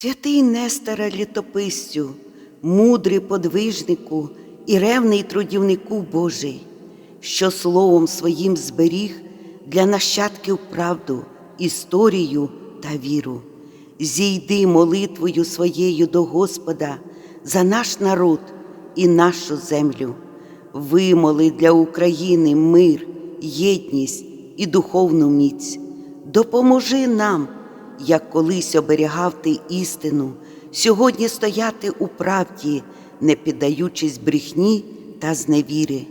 Святий Нестора літописцю, мудрий подвижнику і ревний трудівнику Божий, що словом своїм зберіг для нащадків правду, історію та віру. Зійди молитвою своєю до Господа за наш народ і нашу землю. Вимоли для України мир, єдність і духовну міць. Допоможи нам, як колись оберігав ти істину, сьогодні стояти у правді, не піддаючись брехні та зневіри.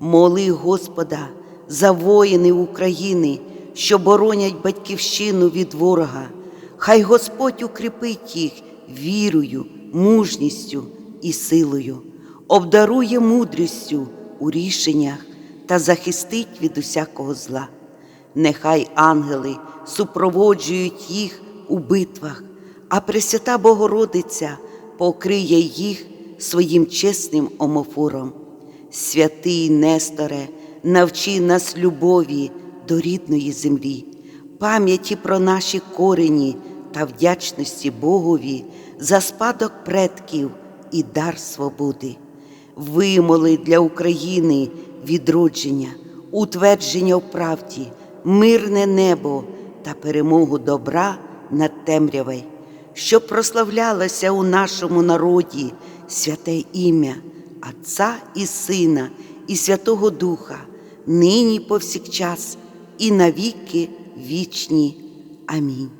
Моли Господа за воїни України, що боронять батьківщину від ворога. Хай Господь укріпить їх вірою, мужністю і силою, обдарує мудрістю у рішеннях та захистить від усякого зла. Нехай ангели супроводжують їх у битвах, а Пресвята Богородиця покриє їх своїм чесним омофором. Святий Несторе, навчи нас любові до рідної землі, пам'яті про наші корені та вдячності Богові за спадок предків і дар свободи. Вимоли для України відродження, утвердження в правді, мирне небо та перемогу добра над темрявою, щоб прославлялося у нашому народі святе ім'я Отця і Сина, і Святого Духа, нині повсякчас і навіки вічні. Амінь.